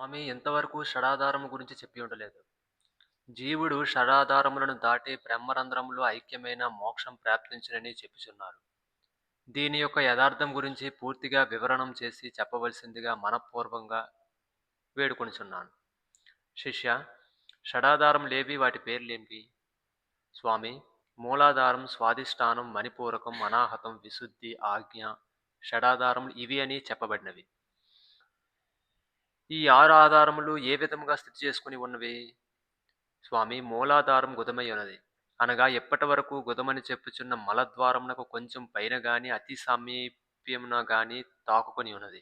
స్వామి ఇంతవరకు షడాధారము గురించి చెప్పి ఉండలేదు. జీవుడు షడాధారములను దాటి బ్రహ్మరంధ్రములో ఐక్యమైన మోక్షం ప్రాప్తించునని చెప్పుచున్నారు. దీని యొక్క యథార్థం గురించి పూర్తిగా వివరణం చేసి చెప్పవలసిందిగా మనపూర్వంగా వేడుకొనిచున్నాను శిష్య షడాధారం షడాధారములేవి వాటి పేర్లేంటి? స్వామి మూలాధారం, స్వాధిష్టానం, మణిపూరకం, అనాహతం, విశుద్ధి, ఆజ్ఞ, షడాధారం ఇవి అని చెప్పబడినవి. ఈ ఆరు ఆధారములు ఏ విధముగా స్థితి చేసుకుని ఉన్నవి? స్వామి మూలాధారం గుదమై ఉన్నది. అనగా ఎప్పటి వరకు గుదమని చెప్పుచున్న మలద్వారమునకు కొంచెం పైన గాని అతి సమీప్యమున గాని తాకుకొని ఉన్నది.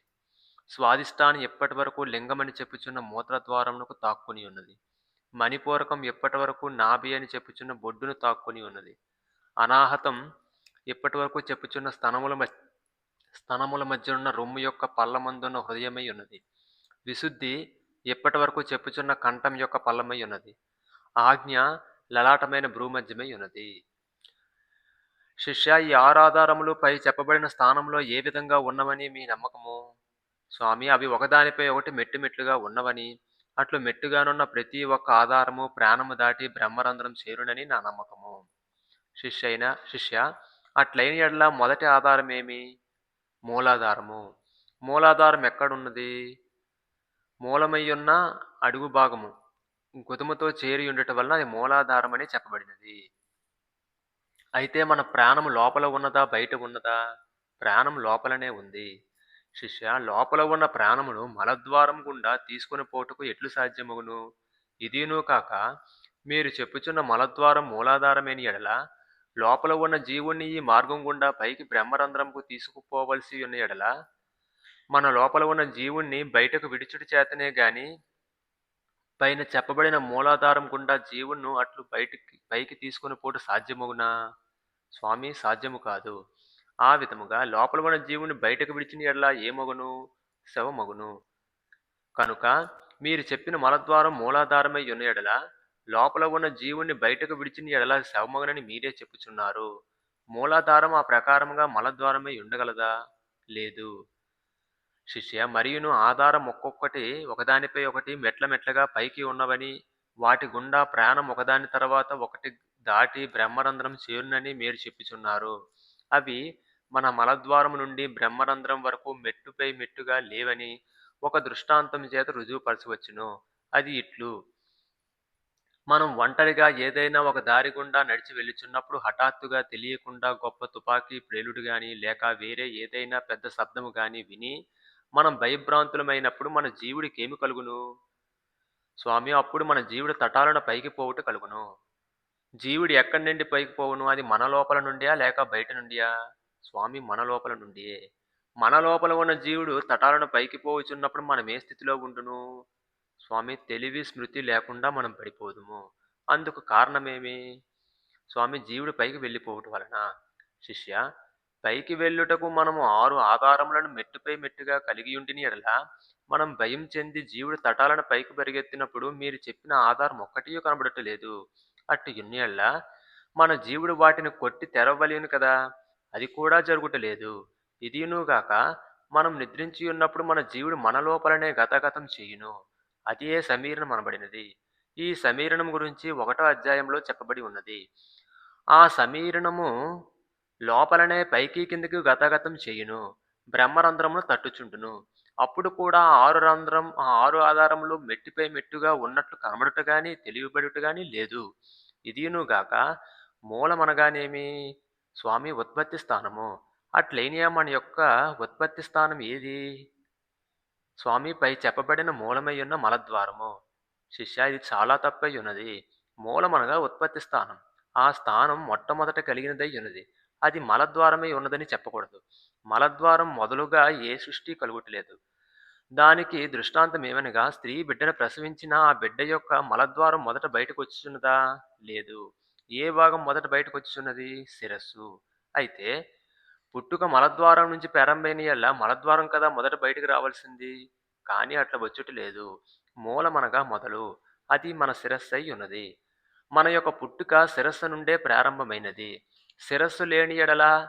స్వాదిష్టాన్ని ఎప్పటి వరకు లింగమని చెప్పుచున్న మూత్రద్వారమునకు తాక్కుని ఉన్నది. మణిపూరకం ఎప్పటి వరకు నాభి అని చెప్పుచున్న బొడ్డును తాక్కుని ఉన్నది. అనాహతం ఎప్పటి వరకు చెప్పుచున్న స్తనముల మధ్య ఉన్న రొమ్ము యొక్క పల్లమందున్న హృదయమై ఉన్నది. విశుద్ధి ఎప్పటి వరకు చెప్పుచున్న కంఠం యొక్క పల్లమై ఉన్నది. ఆజ్ఞ లలాటమైన భ్రూమధ్యమై ఉన్నది. శిష్య ఈ ఆరు ఆధారములు పై చెప్పబడిన స్థానంలో ఏ విధంగా ఉన్నవని మీ నమ్మకము? స్వామి అవి ఒకదానిపై ఒకటి మెట్టు మెట్లుగా ఉన్నవని అట్లు మెట్టుగానున్న ప్రతి ఒక్క ఆధారము ప్రాణము దాటి బ్రహ్మరంధ్రం చేరునని నా నమ్మకము. శిష్య అయిన శిష్య అట్లైన ఎడల మొదటి ఆధారం ఏమి? మూలాధారము. మూలాధారం ఎక్కడున్నది? మూలమయ్యున్న అడుగు భాగము గుదముతో చేరి ఉండటం వలన అది మూలాధారం అని చెప్పబడినది. అయితే మన ప్రాణము లోపల ఉన్నదా బయట ఉన్నదా? ప్రాణం లోపలనే ఉంది. శిష్య లోపల ఉన్న ప్రాణమును మలద్వారం గుండా తీసుకుని పోటుకు ఎట్లు సాధ్యమగును? ఇదినూ కాక మీరు చెప్పుచున్న మలద్వారం మూలాధారమైన ఎడల లోపల ఉన్న జీవుణ్ణి ఈ మార్గం గుండా పైకి బ్రహ్మరంధ్రంకు తీసుకుపోవలసి ఉన్న ఎడల మన లోపల ఉన్న జీవుణ్ణి బయటకు విడిచుడు చేతనే గాని పైన చెప్పబడిన మూలాధారం గుండా జీవుణ్ణు అట్లు బయటికి పైకి తీసుకుని పోటు సాధ్యమగునా? స్వామి సాధ్యము కాదు. ఆ విధముగా లోపల ఉన్న జీవుని బయటకు విడిచిన ఎడలా ఏమగును? శవమగును. కనుక మీరు చెప్పిన మలద్వారం మూలాధారమై ఉన్న ఎడల లోపల ఉన్న జీవుణ్ణి బయటకు విడిచిన ఎడల శవమగునని మీరే చెప్పుచున్నారు. మూలాధారం ఆ ప్రకారముగా మలద్వారమై ఉండగలదా? లేదు. శిష్య మరియును ఆధారం ఒక్కొక్కటి ఒకదానిపై ఒకటి మెట్ల మెట్లగా పైకి ఉన్నవని వాటి గుండా ప్రాణం ఒకదాని తర్వాత ఒకటి దాటి బ్రహ్మరంధ్రం చేరునని మీరు చెప్పుచున్నారు. అవి మన మలద్వారం నుండి బ్రహ్మరంధ్రం వరకు మెట్టుపై మెట్టుగా లేవని ఒక దృష్టాంతం చేత రుజువుపరచవచ్చును. అది ఇట్లు మనం ఒంటరిగా ఏదైనా ఒక దారి గుండా నడిచి వెళ్ళుచున్నప్పుడు హఠాత్తుగా తెలియకుండా గొప్ప తుపాకీ ప్రేలుడు కానీ లేక వేరే ఏదైనా పెద్ద శబ్దము కానీ విని మనం భయభ్రాంతులమైనప్పుడు మన జీవుడికి ఏమి కలుగును? స్వామి అప్పుడు మన జీవుడు తటాలను పైకి పోవుట కలుగును. జీవుడు ఎక్కడి నుండి పైకి పోవును? అది మన లోపల నుండియా లేక బయట నుండియా? స్వామి మన లోపల నుండియే. మన లోపల ఉన్న జీవుడు తటాలను పైకి పోవుచున్నప్పుడు మనం ఏ స్థితిలో ఉండును? స్వామి తెలివి స్మృతి లేకుండా మనం పడిపోదుము. అందుకు కారణమేమి? స్వామి జీవుడు పైకి వెళ్ళిపోవటం వలన. శిష్య పైకి వెళ్ళుటకు మనము ఆరు ఆధారములను మెట్టుపై మెట్టుగా కలిగియుండిన ఎడల మనం భయం చెంది జీవుడు తటాలను పైకి పరిగెత్తినప్పుడు మీరు చెప్పిన ఆధారం ఒక్కటియూ కనబడటలేదు. అట్టు ఎన్నేళ్ళ మన జీవుడు వాటిని కొట్టి తెరవలేను కదా! అది కూడా జరుగుటలేదు. ఇదినుగాక మనం మనం నిద్రించియున్నప్పుడు మన జీవుడు మన లోపలనే గతగతం చేయును. అదే సమీరణం అనబడినది ఈ సమీరణం గురించి ఒకటో అధ్యాయంలో చెప్పబడి ఉన్నది. ఆ సమీరణము లోపలనే పైకి కిందకి గతగతం చేయును. బ్రహ్మరంధ్రమును తట్టుచుండును. అప్పుడు కూడా ఆరు రంధ్రం ఆ ఆరు ఆధారములు మెట్టిపై మెట్టుగా ఉన్నట్లు కనబడుట గాని తెలియబడుట గాని లేదు. ఇదియునుగాక మూలమనగానేమి? స్వామి ఉత్పత్తి స్థానము. అట్లేనియా మన యొక్క ఉత్పత్తి స్థానం ఏది? స్వామి పై చెప్పబడిన మూలమైయున్న మలద్వారము. శిష్య ఇది చాలా తప్పై ఉన్నది. మూలమనగా ఉత్పత్తి స్థానం. ఆ స్థానం మొట్టమొదట కలిగినదై ఉన్నది. అది మలద్వారమై ఉన్నదని చెప్పకూడదు. మలద్వారం మొదలుగా ఏ సృష్టి కలుగుటలేదు. దానికి దృష్టాంతం ఏమనగా స్త్రీ బిడ్డను ప్రసవించిన ఆ బిడ్డ యొక్క మలద్వారం మొదట బయటకొచ్చుచున్నదా? లేదు. ఏ భాగం మొదట బయటకొచ్చుచున్నది? శిరస్సు. అయితే పుట్టుక మలద్వారం నుంచి ప్రారంభమైన ఎలా మలద్వారం కదా మొదట బయటకు రావాల్సింది కానీ అట్లా వచ్చుట లేదు. మూలమనగా మొదలు. అది మన శిరస్సు అయి ఉన్నది. మన యొక్క పుట్టుక శిరస్సు నుండే ప్రారంభమైనది. శిరస్సు లేని ఎడలా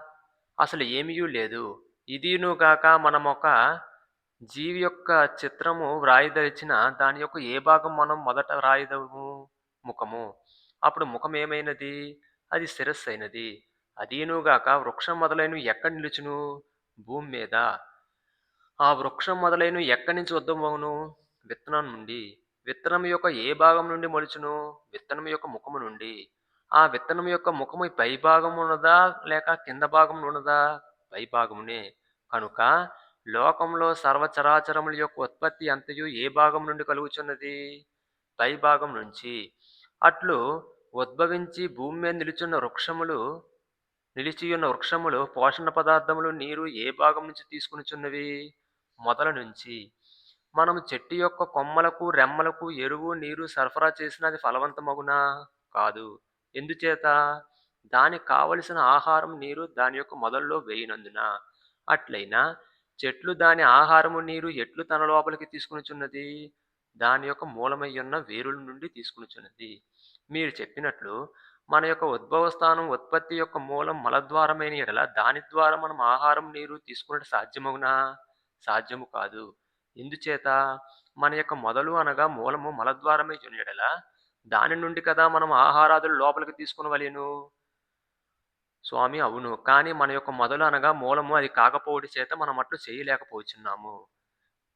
అసలు ఏమీ లేదు. ఇదియును గాక ఒక జీవి యొక్క చిత్రము వ్రాయదలిచిన దాని యొక్క ఏ భాగం మనం మొదట వ్రాయదము? ముఖము. అప్పుడు ముఖం ఏమైనది? అది శిరస్సు అయినది. అదీనుగాక వృక్షం మొదలైనవి ఎక్కడ నిలుచును భూమి మీద. ఆ వృక్షం మొదలైనవి ఎక్కడి నుంచి ఉద్భవమును? విత్తనం నుండి. విత్తనం యొక్క ఏ భాగం నుండి మొలుచును? విత్తనం యొక్క ముఖము నుండి. ఆ విత్తనం యొక్క ముఖము పై భాగం ఉన్నదా లేక కింద భాగం ఉన్నదా పై భాగమునే. కనుక లోకంలో సర్వచరాచరముల యొక్క ఉత్పత్తి అంతయు ఏ భాగం నుండి కలుగుచున్నది? పై భాగం నుంచి. అట్లు ఉద్భవించి భూమి మీద నిలుచున్న వృక్షములు నిలిచియున్న వృక్షములు పోషణ పదార్థములు నీరు ఏ భాగం నుంచి తీసుకునిచున్నవి? మొదల నుంచి. మనం చెట్టు యొక్క కొమ్మలకు రెమ్మలకు ఎరువు నీరు సరఫరా చేసిన అది ఫలవంతమగునా? కాదు. ఎందుచేత? దానికి కావలసిన ఆహారం నీరు దాని యొక్క మొదల్లో వేయినందున. అట్లయినా చెట్లు దాని ఆహారము నీరు ఎట్లు తన లోపలికి తీసుకునిచున్నది? దాని యొక్క మూలమై ఉన్న వేరుల నుండి తీసుకునిచున్నది. మీరు చెప్పినట్లు మన యొక్క ఉద్భవ స్థానం ఉత్పత్తి యొక్క మూలం మలద్వారమైన ఎడల దాని ద్వారా మనం ఆహారం నీరు తీసుకున్నట్టు సాధ్యమగునా? సాధ్యము కాదు. ఎందుచేత? మన యొక్క మొదలు అనగా మూలము మలద్వారమై ఎడల దాని నుండి కదా మనం ఆహారాదులు లోపలికి తీసుకునవలేను స్వామి అవును. కానీ మన యొక్క మొదలు అనగా మూలము అది కాకపోవటి చేత మనం అట్లు చేయలేకపోతున్నాము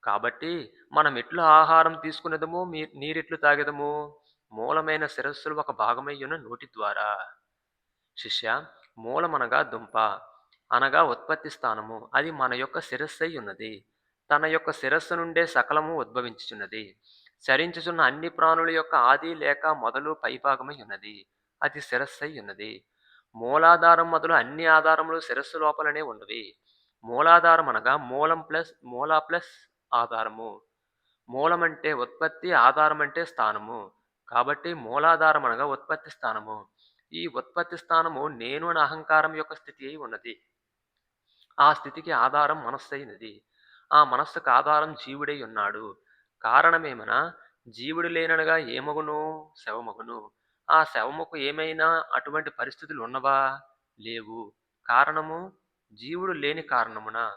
కాబట్టి మనం ఎట్లు ఆహారం తీసుకునేదము? మీ నీరెట్లు తాగేదము? మూలమైన శిరస్సులు ఒక భాగమయ్యున్న నోటి ద్వారా. శిష్య మూలమనగా దుంప అనగా ఉత్పత్తి స్థానము. అది మన యొక్క శిరస్సై ఉన్నది. తన యొక్క శిరస్సు నుండే సకలము ఉద్భవించుచున్నది. చరించుచున్న అన్ని ప్రాణుల యొక్క ఆది లేక మొదలు పైభాగమై ఉన్నది. అది శిరస్సై ఉన్నది. మూలాధారం మొదలు అన్ని ఆధారములు శిరస్సు లోపలనే ఉన్నవి. మూలాధారం అనగా మూలం ప్లస్ మూలా ప్లస్ ఆధారము. మూలం అంటే ఉత్పత్తి ఆధారం అంటే స్థానము. కాబట్టి మూలాధారం అనగా ఉత్పత్తి స్థానము. ఈ ఉత్పత్తి స్థానము నేను అనే అహంకారం యొక్క స్థితి అయి ఉన్నది. ఆ స్థితికి ఆధారం మనస్సు అయినది ఆ మనస్సుకు ఆధారం జీవుడై ఉన్నాడు. కారణమేమనా? జీవుడు లేననగా ఏమగును శవమగును. ఆ శవముకు ఏమైనా అటువంటి పరిస్థితులు ఉన్నవా లేవు. కారణము? జీవుడు లేని కారణమున?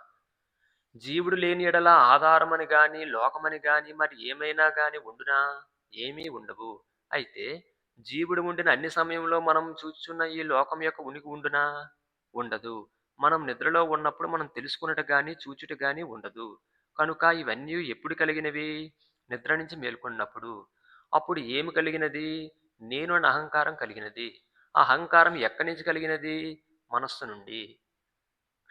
జీవుడు లేని ఎడల ఆధారమని గాని లోకమని గాని మరి ఏమైనా గాని ఉండునా? ఏమీ ఉండవు. అయితే జీవుడు ఉండిన అన్ని సమయంలో మనం చూచున్న ఈ లోకం యొక్క ఉనికి ఉండునా? ఉండదు. మనం నిద్రలో ఉన్నప్పుడు మనం తెలుసుకున్నట్టు కానీ చూచుట కానీ ఉండదు. కనుక ఇవన్నీ ఎప్పుడు కలిగినవి? నిద్ర నుంచి మేల్కొన్నప్పుడు. అప్పుడు ఏమి కలిగినది? నేను అన్న అహంకారం కలిగినది. ఆ అహంకారం ఎక్కడి నుంచి కలిగినది? మనస్సు నుండి.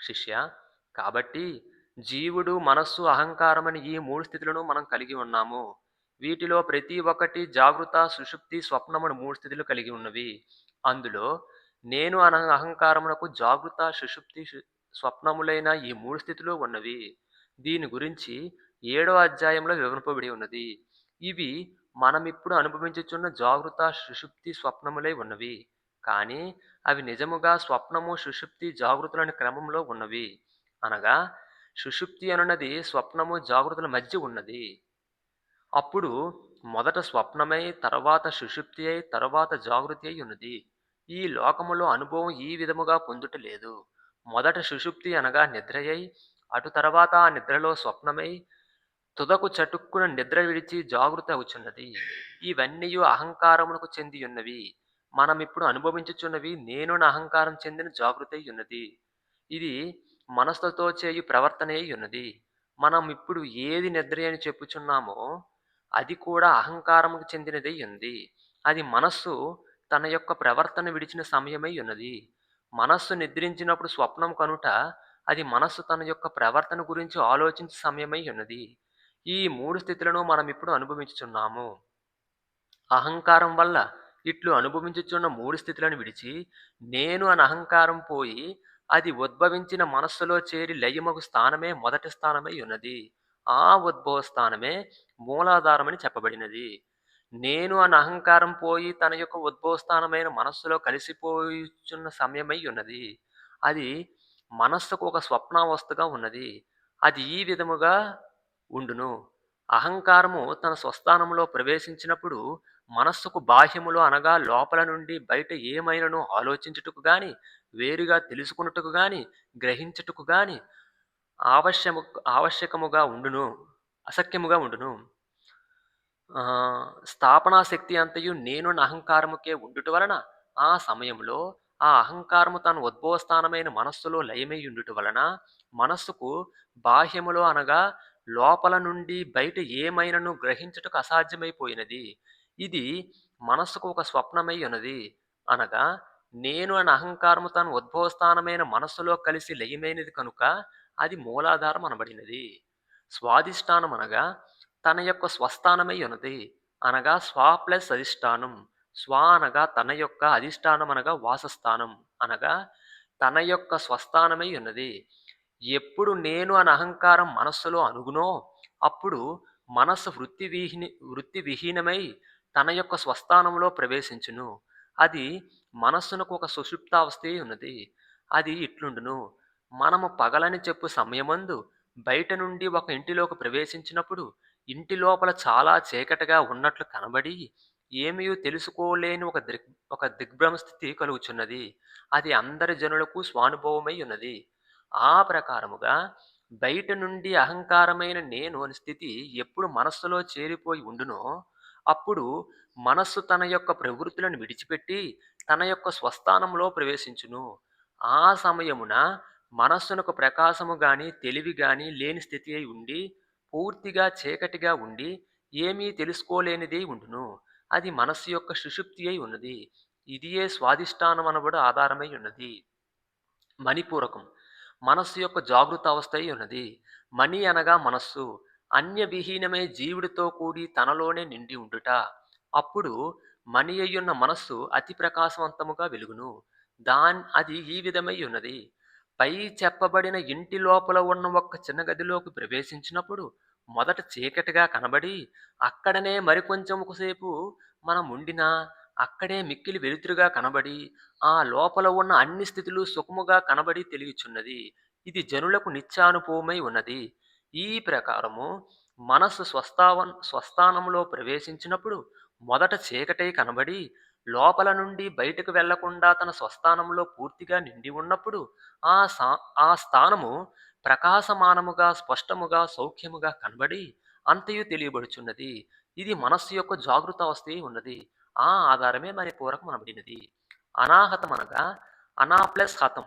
శిష్య కాబట్టి జీవుడు మనస్సు అహంకారం అని ఈ మూడు స్థితులను మనం కలిగి ఉన్నాము. వీటిలో ప్రతి ఒక్కటి జాగృత సుషుప్తి స్వప్నమును మూడు స్థితులు కలిగి ఉన్నవి. అందులో నేను అన అహంకారమునకు జాగృత సుషుప్తి స్వప్నములైన ఈ మూడు స్థితులు ఉన్నవి. దీని గురించి ఏడో అధ్యాయంలో వివరింపబడి ఉన్నది. ఇవి మనం ఇప్పుడు అనుభవించుచున్న జాగృత సుషుప్తి స్వప్నములై ఉన్నవి. కానీ అవి నిజముగా స్వప్నము సుషుప్తి జాగృతులని క్రమంలో ఉన్నవి. అనగా సుషుప్తి అనున్నది స్వప్నము జాగృతుల మధ్య ఉన్నది. అప్పుడు మొదట స్వప్నమై తర్వాత సుషుప్తి అయి తర్వాత జాగృతి అయి ఉన్నది. ఈ లోకములో అనుభవం ఈ విధముగా పొందుట లేదు. మొదట సుషుప్తి అనగా నిద్ర అయి అటు తర్వాత ఆ నిద్రలో స్వప్నమై తుదకు చటుక్కున నిద్ర విడిచి జాగృత అవుచున్నది. ఇవన్నీ అహంకారమునకు చెంది ఉన్నవి మనం ఇప్పుడు అనుభవించుచున్నవి నేను నా అహంకారం చెందిన జాగృత ఉన్నది ఇది మనస్సుతో చేయు ప్రవర్తనే ఉన్నది మనం ఇప్పుడు ఏది నిద్ర అని చెప్పుచున్నామో అది కూడా అహంకారముకు చెందినదై ఉంది అది మనస్సు తన యొక్క ప్రవర్తన విడిచిన సమయమై ఉన్నది. మనస్సు నిద్రించినప్పుడు స్వప్నం కనుట అది మనస్సు తన యొక్క ప్రవర్తన గురించి ఆలోచించే సమయమై ఉన్నది. ఈ మూడు స్థితులను మనం ఇప్పుడు అనుభవించుచున్నాము. అహంకారం వల్ల ఇట్లు అనుభవించుచున్న మూడు స్థితులను విడిచి నేను అని అహంకారం పోయి అది ఉద్భవించిన మనస్సులో చేరి లయమగు స్థానమే మొదటి స్థానమై ఉన్నది. ఆ ఉద్భవ స్థానమే మూలాధారమని చెప్పబడినది. నేను అని అహంకారం పోయి తన యొక్క ఉద్భవ స్థానమైన మనస్సులో కలిసిపోయిచున్న సమయమై ఉన్నది. అది మనస్సుకు ఒక స్వప్నావస్థగా ఉన్నది అది ఈ విధముగా ఉండును అహంకారము తన స్వస్థానంలో ప్రవేశించినప్పుడు మనస్సుకు బాహ్యములో అనగా లోపల నుండి బయట ఏమైనను ఆలోచించుటకు గాని వేరుగా తెలుసుకున్నట్టుకు గాని గ్రహించుటకు గాని ఆవశ్యము ఆవశ్యకముగా ఉండును. అసఖ్యముగా ఉండును. స్థాపనా శక్తి అంతయు నేనున్న అహంకారముకే ఉండుట వలన, ఆ సమయంలో ఆ అహంకారము తన ఉద్భవస్థానమైన మనస్సులో లయమయ్యుండుట వలన, మనస్సుకు బాహ్యములో అనగా లోపల నుండి బయట ఏమైనను గ్రహించుటకు అసాధ్యమైపోయినది. ఇది మనస్సుకు ఒక స్వప్నమై ఉన్నది. అనగా నేను అన్న అహంకారము తన ఉద్భవస్థానమైన మనస్సులో కలిసి లయమైనది కనుక, అది మూలాధారం అనబడినది. స్వాధిష్టానం అనగా తన యొక్క స్వస్థానమై ఉన్నది. అనగా స్వా ప్లస్ అధిష్టానం. స్వ అనగా తన యొక్క అధిష్టానం అనగా వాసస్థానం. అనగా తన యొక్క స్వస్థానమై ఉన్నది. ఎప్పుడు నేను అని అహంకారం మనస్సులో అనుగునో అప్పుడు మనస్సు వృత్తి విహీని వృత్తి విహీనమై తన యొక్క స్వస్థానంలో ప్రవేశించును. అది మనస్సునకు ఒక సుషుప్తావస్థే ఉన్నది. అది ఇట్లుండును. మనము పగలని చెప్పు సమయమందు బయట నుండి ఒక ఇంటిలోకి ప్రవేశించినప్పుడు, ఇంటి లోపల చాలా చీకటిగా ఉన్నట్లు కనబడి, ఏమియూ తెలుసుకోలేని ఒక దృక్ ఒక దిగ్భ్రమ స్థితి కలుగుచున్నది. అది అందరి జనులకు స్వానుభవమై ఉన్నది. ఆ ప్రకారముగా బయట నుండి అహంకారమైన నేను అని స్థితి ఎప్పుడు మనస్సులో చేరిపోయి ఉండునో, అప్పుడు మనస్సు తన యొక్క ప్రవృత్తులను విడిచిపెట్టి, తన యొక్క స్వస్థానంలో ప్రవేశించును. ఆ సమయమున మనస్సునకు ప్రకాశము గాని, తెలివి గాని లేని స్థితి అయి ఉండి, పూర్తిగా చీకటిగా ఉండి, ఏమీ తెలుసుకోలేనిదే ఉండును. అది మనస్సు యొక్క సుషుప్తి అయి ఉన్నది. ఇదియే స్వాధిష్టానం అనబడు ఆధారమై ఉన్నది. మణిపూరకం మనస్సు యొక్క జాగృత అవస్థ అయి ఉన్నది. మణి అనగా మనస్సు. అన్యవిహీనమై జీవుడితో కూడి తనలోనే నిండి ఉండుట. అప్పుడు మణి అయ్యున్న మనస్సు అతి ప్రకాశవంతముగా వెలుగును. దాన్ అది ఈ విధమై ఉన్నది. పై చెప్పబడిన ఇంటి లోపల ఉన్న ఒక్క చిన్న గదిలోకి ప్రవేశించినప్పుడు మొదట చీకటిగా కనబడి, అక్కడనే మరికొంచెం సేపు మనం ఉండినా, అక్కడే మిక్కిలి వెలుతురుగా కనబడి, ఆ లోపల ఉన్న అన్ని స్థితులు సుఖముగా కనబడి తెలియచున్నది ఇది జనులకు నిత్యానుభవమై ఉన్నది. ఈ ప్రకారము మనస్సు స్వస్థావన్ స్వస్థానంలో ప్రవేశించినప్పుడు మొదట చీకటై కనబడి, లోపల నుండి బయటకు వెళ్ళకుండా తన స్వస్థానంలో పూర్తిగా నిండి ఉన్నప్పుడు, ఆ సా ఆ స్థానము ప్రకాశమానముగా, స్పష్టముగా, సౌఖ్యముగా కనబడి, అంతయు తెలియబడుచున్నది. ఇది మనస్సు యొక్క జాగృత అవస్థయే ఉన్నది. ఆ ఆధారమే మణిపూరకం అనబడినది. అనాహతం అనగా అనా ప్లస్ హతం.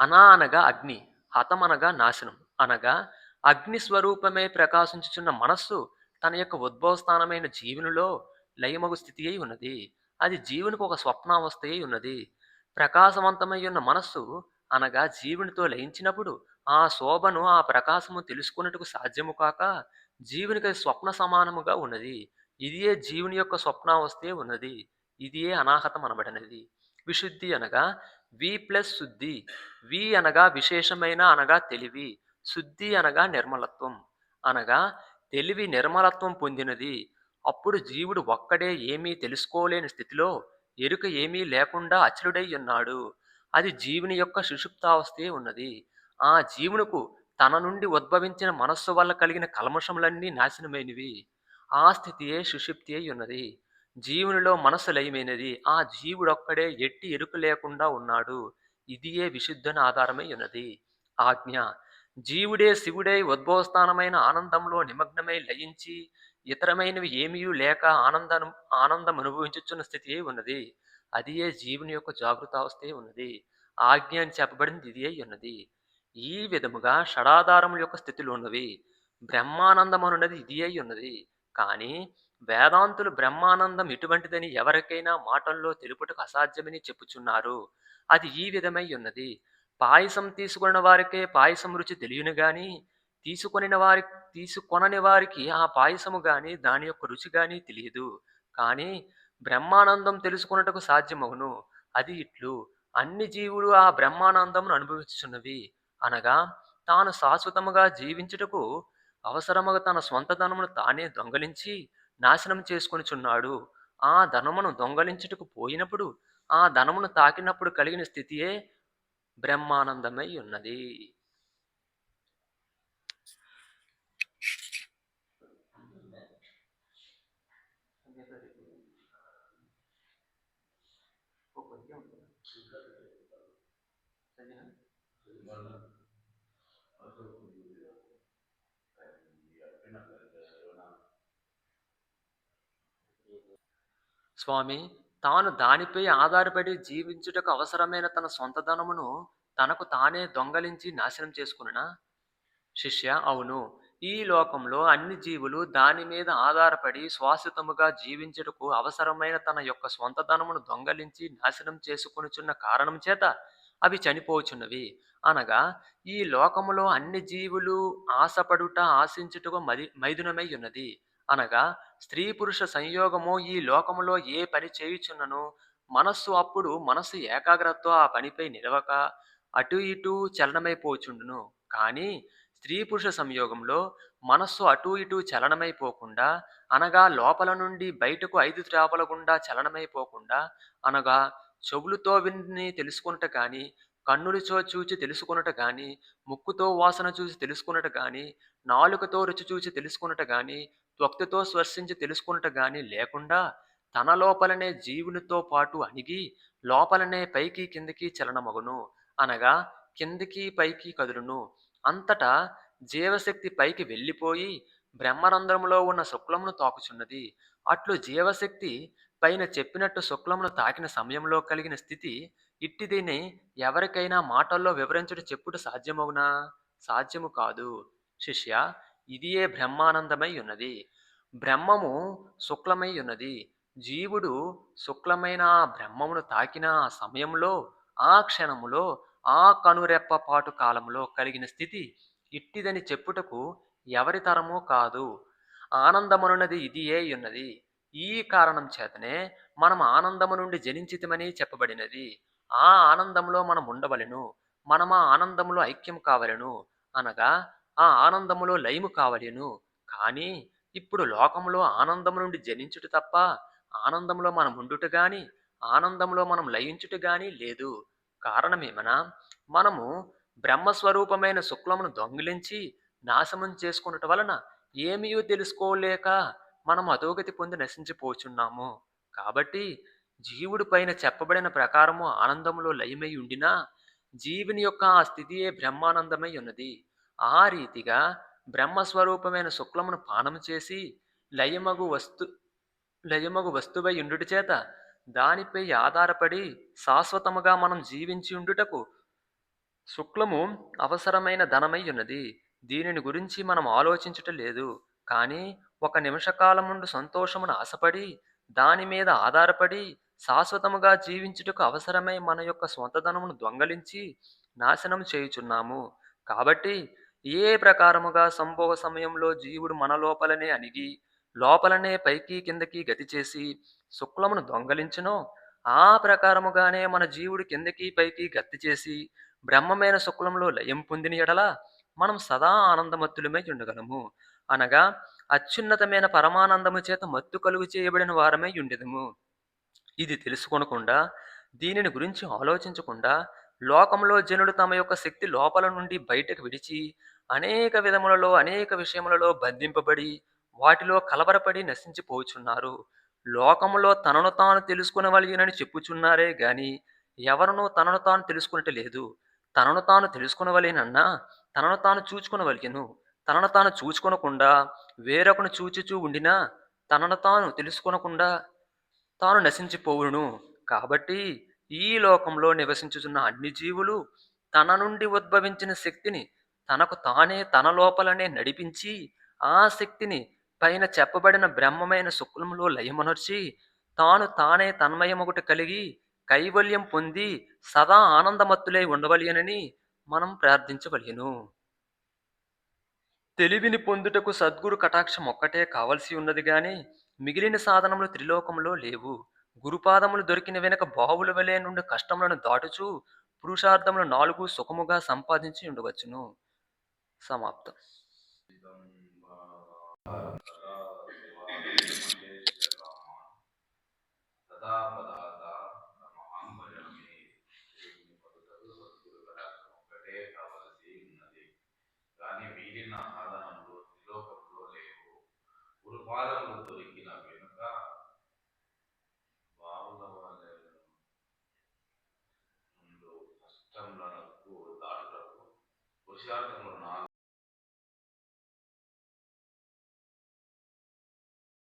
అనా అనగా అగ్ని, హతం అనగా నాశనం. అనగా అగ్ని స్వరూపమే ప్రకాశించుచున్న మనస్సు తన యొక్క ఉద్భవ స్థానమైన జీవునిలో లయమగు స్థితి అయి ఉన్నది. అది జీవునికి ఒక స్వప్నావస్థ అయి ఉన్నది. ప్రకాశవంతమై ఉన్న మనస్సు అనగా జీవునితో లయించినప్పుడు ఆ శోభను ఆ ప్రకాశము తెలుసుకున్నట్టుకు సాధ్యము కాక జీవునికి స్వప్న సమానముగా ఉన్నది. ఇదియే జీవుని యొక్క స్వప్నావస్థే ఉన్నది. ఇదియే అనాహతం అనబడినది. విశుద్ధి అనగా వి ప్లస్ శుద్ధి. వి అనగా విశేషమైన అనగా తెలివి. శుద్ధి అనగా నిర్మలత్వం. అనగా తెలివి నిర్మలత్వం పొందినది. అప్పుడు జీవుడు ఒక్కడే ఏమీ తెలుసుకోలేని స్థితిలో ఎరుక ఏమీ లేకుండా అచలుడై ఉన్నాడు. అది జీవుని యొక్క సుషుప్తావస్థే ఉన్నది. ఆ జీవునకు తన నుండి ఉద్భవించిన మనస్సు వల్ల కలిగిన కల్మషములన్నీ నాశనమైనవి. ఆ స్థితియే సుషుప్తి అయి ఉన్నది. జీవునిలో మనస్సు లయమైనది. ఆ జీవుడొక్కడే ఎట్టి ఎరుకు లేకుండా ఉన్నాడు. ఇదియే విశుద్ధన ఆధారమై ఉన్నది. ఆజ్ఞ జీవుడే శివుడై ఉద్భవస్థానమైన ఆనందంలో నిమగ్నమై లయించి, ఇతరమైనవి ఏమీయూ లేక ఆనందం ఆనందం అనుభవించుచున్న స్థితి అయి ఉన్నది. అదియే జీవుని యొక్క జాగృతావస్థే ఉన్నది. ఆజ్ఞ అని చెప్పబడింది ఇది అయి ఉన్నది. ఈ విధముగా షడాధారముల యొక్క స్థితిలో ఉన్నవి. బ్రహ్మానందమనున్నది ఇది అయి ఉన్నది. కానీ వేదాంతులు బ్రహ్మానందం ఎటువంటిదని ఎవరికైనా మాటల్లో తెలుపుటకు అసాధ్యమని చెప్పుచున్నారు. అది ఈ విధమై ఉన్నది. పాయసం తీసుకున్న వారికే పాయసం రుచి తెలియను గాని, తీసుకొనిన వారి తీసుకొనని వారికి ఆ పాయసము గాని, దాని యొక్క రుచి గాని తెలియదు. కానీ బ్రహ్మానందం తెలుసుకొనుటకు సాధ్యమవును అది ఇట్లు అన్ని జీవులు ఆ బ్రహ్మానందమును అనుభవించుచున్నవి. అనగా తాను శాశ్వతముగా జీవించుటకు అవసరముగా తన స్వంత ధనమును తానే దొంగలించి నాశనం చేసుకొనిచున్నాడు ఆ ధనమును దొంగలించుటకు పోయినప్పుడు, ఆ ధనమును తాకినప్పుడు కలిగిన స్థితియే బ్రహ్మానందమై ఉన్నది. స్వామి తాను దానిపై ఆధారపడి జీవించుటకు అవసరమైన తన సొంత ధనమును తనకు తానే దొంగలించి నాశనం చేసుకున్నా? శిష్య అవును. ఈ లోకంలో అన్ని జీవులు దాని మీద ఆధారపడి శ్వాసితముగా జీవించుటకు అవసరమైన తన యొక్క స్వంత ధనమును దొంగలించి నాశనం చేసుకొనుచున్న కారణం చేత అవి చనిపోచున్నవి. అనగా ఈ లోకములో అన్ని జీవులు ఆశపడుట ఆశించుటకు మది మైదునమై ఉన్నది. అనగా స్త్రీ పురుష సంయోగము ఈ లోకములో ఏ పని చేయుచున్నను? మనస్సు అప్పుడు మనస్సు ఏకాగ్రత ఆ పనిపై నిలవక అటు ఇటు చలనమైపోచుండును కానీ స్త్రీ పురుష సంయోగంలో మనస్సు అటు ఇటు చలనమైపోకుండా అనగా లోపల నుండి బయటకు ఐదు త్రాపల గుండా చలనమైపోకుండా అనగా చెవులతో విని తెలుసుకున్నట కానీ కన్నులతో చూచి తెలుసుకున్నట కానీ ముక్కుతో వాసన చూసి తెలుసుకున్నట కానీ నాలుకతో రుచి చూసి తెలుసుకున్నట కానీ త్వక్తితో స్పర్శించి తెలుసుకున్నట కానీ లేకుండా తన లోపలనే జీవునితో పాటు అణిగి లోపలనే పైకి కిందికి చలనమగును. అనగా కిందికి పైకి కదులును. అంతటా జీవశక్తి పైకి వెళ్ళిపోయి బ్రహ్మరంధ్రములో ఉన్న శుక్లమును తాకుచున్నది. అట్లు జీవశక్తి పైన చెప్పినట్టు శుక్లమును తాకిన సమయంలో కలిగిన స్థితి ఇట్టిదిని ఎవరికైనా మాటల్లో వివరించుట చెప్పుట సాధ్యమగునా? సాధ్యము కాదు. శిష్య ఇదియే బ్రహ్మానందమై ఉన్నది బ్రహ్మము శుక్లమై ఉన్నది జీవుడు శుక్లమైన బ్రహ్మమును తాకిన ఆ సమయంలో ఆ క్షణములో ఆ కనురెప్పపాటు కాలంలో కలిగిన స్థితి ఇట్టిదని చెప్పుటకు ఎవరి తరమూ కాదు. ఆనందమనున్నది ఇదియే ఉన్నది ఈ కారణం చేతనే మనం ఆనందము నుండి జనించితమని చెప్పబడినది. ఆ ఆనందంలో మనం ఉండవలెను మనం ఆ ఆనందములో ఐక్యం కావలెను అనగా ఆ ఆనందములో లయము కావలేను. కానీ ఇప్పుడు లోకములో ఆనందము నుండి జనించుట తప్ప ఆనందంలో మనం ఉండుట గాని ఆనందంలో మనం లయించుట గాని లేదు. కారణమేమనా? మనము బ్రహ్మస్వరూపమైన శుక్లమును దొంగిలించి నాశనం చేసుకున్నట వలన ఏమీయూ తెలుసుకోలేక మనం అధోగతి పొంది నశించిపోచున్నాము. కాబట్టి జీవుడి పైన చెప్పబడిన ప్రకారము ఆనందములో లయమై ఉండినా జీవుని యొక్క ఆ స్థితియే బ్రహ్మానందమై ఉన్నది. ఆ రీతిగా బ్రహ్మస్వరూపమైన శుక్లమును పానము చేసి లయమగు వస్తు లయమగు వస్తువై ఉండుట చేత దానిపై ఆధారపడి శాశ్వతముగా మనం జీవించి ఉండుటకు శుక్లము అవసరమైన ధనమై ఉన్నది. దీనిని గురించి మనం ఆలోచించుట లేదు. కానీ ఒక నిమిషకాలముండు సంతోషమును ఆశపడి దాని మీద ఆధారపడి శాశ్వతముగా జీవించుటకు అవసరమై మన యొక్క స్వంత ధనమును దొంగలించి నాశనం చేయుచున్నాము. కాబట్టి ఏ ప్రకారముగా సంభోగ సమయంలో జీవుడు మన లోపలనే అణిగి లోపలనే పైకి కిందకి గతి చేసి శుక్లమును దొంగలించునో ఆ ప్రకారముగానే మన జీవుడు కిందకి పైకి గతి చేసి బ్రహ్మమైన శుక్లంలో లయం పొందిన ఎడల మనం సదా ఆనందమత్తులమై ఉండగలము. అనగా అత్యున్నతమైన పరమానందము చేత మత్తు కలుగు చేయబడిన వారమై ఉండెదము. ఇది తెలుసుకొనకుండా దీనిని గురించి ఆలోచించకుండా లోకంలో జనులు తమ యొక్క శక్తి లోపల నుండి బయటకు విడిచి అనేక విధములలో అనేక విషయములలో బంధింపబడి వాటిలో కలవరపడి నశించిపోచున్నారు. లోకములో తనను తాను తెలుసుకునవలిగినని చెప్పుచున్నారే గాని ఎవరునూ తనను తాను తెలుసుకున్నట్టు లేదు. తనను తాను తెలుసుకునవలేనన్నా తనను తాను చూచుకునవలెను తనను తాను చూచుకొనకుండా వేరొకను చూచుచూ ఉండినా తనను తాను తెలుసుకొనకుండా తాను నశించిపోవును. కాబట్టి ఈ లోకంలో నివసించుచున్న అన్ని జీవులు తన నుండి ఉద్భవించిన శక్తిని తనకు తానే తన లోపలనే నడిపించి ఆ శక్తిని పైన చెప్పబడిన బ్రహ్మమైన శుక్లంలో లయమనర్చి తాను తానే తన్మయమొకటి కలిగి కైవల్యం పొంది సదా ఆనందమత్తులై ఉండవలయనని మనం ప్రార్థించవలెను తెలివిని పొందుటకు సద్గురు కటాక్షం ఒక్కటే కావలసి ఉన్నది గాని మిగిలిన సాధనములు త్రిలోకంలో లేవు. గురుపాదములు దొరికిన వెనుక బావుల వలె నుండి కష్టములను దాటుచు పురుషార్థములు నాలుగు సుఖముగా సంపాదించి ఉండవచ్చును. సమాప్తం. కానీ మిగిలిన సాధనములు లేవు. గురుపాదములు Jordan.